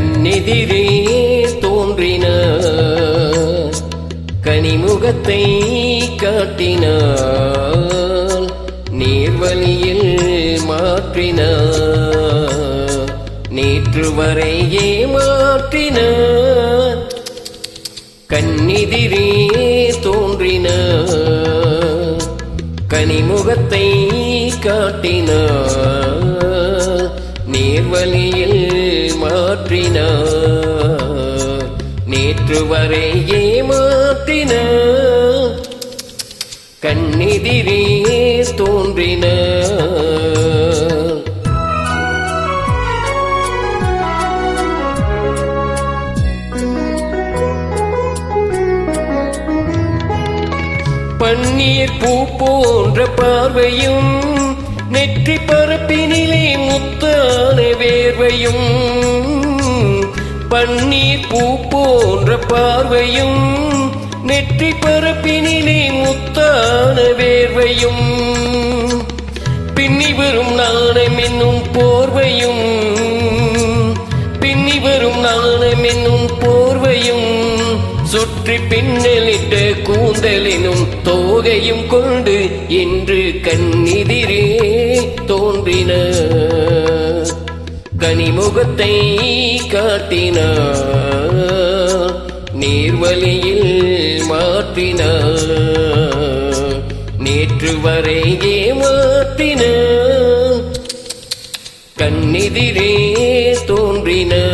கண்ணெதிரே தோன்றின. கனிமுகத்தை காட்டினார் நீர்வழியில் மாற்றினார் நேற்று வரையே ஏமாற்றினார் கண்ணெதிரே தோன்றின. கனிமுகத்தை காட்டினார் நேர்வழியில் மாற்றினார் நேற்று வரை ஏமாற்றினார் கண்ணெதிரே தோன்றினார் பன்னீர் பூ போன்ற பார்வையும் நெற்றி பரப்பினிலே முத்தான வேர்வையும் பன்னீர் பூ போன்ற பார்வையும் நெற்றி பரப்பினிலே முத்தான வேர்வையும் பின்னி வரும் நாணம் என்னும் போர்வையும் பின்னி வரும் நாணம் என்னும் போர்வையும் சுற்றி பின்னலிட்ட கூந்தலினும் தோகையும் கொண்டு இன்று கண்ணிதிரே தோன்றின. கனிமுகத்தை காட்டினார். நீர்வழியில் மாற்றினார். நேற்று வரையே ஏமாற்றின கண்ணிதிரே தோன்றின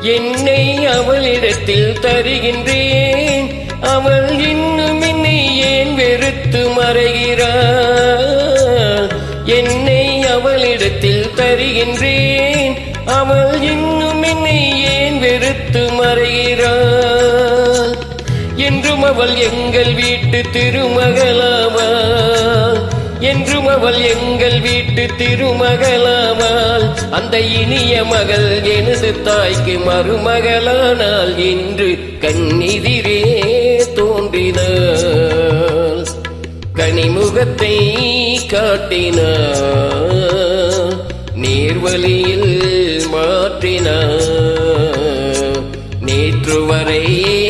என்னை அவளிடத்தில் தருகின்றேன். அவள் இன்னும் என்னை ஏன் வெறுத்து மறைகிறாள்? என்னை அவளிடத்தில் தருகின்றேன். அவள் இன்னும் என்னை ஏன் வெறுத்து மறைகிறாள்? என்றும் அவள் எங்கள் வீட்டு திருமகளாவாள். என்றும் அவள் எங்கள் வீட்டு திருமகளாமால் அந்த இனிய மகள் எனது தாய்க்கு மருமகளானால் இன்று கண்ணிதிரே தோன்றினாள். கனிமுகத்தை காட்டினாள். நீர்வழியில் மாற்றினாள். நேற்று வரை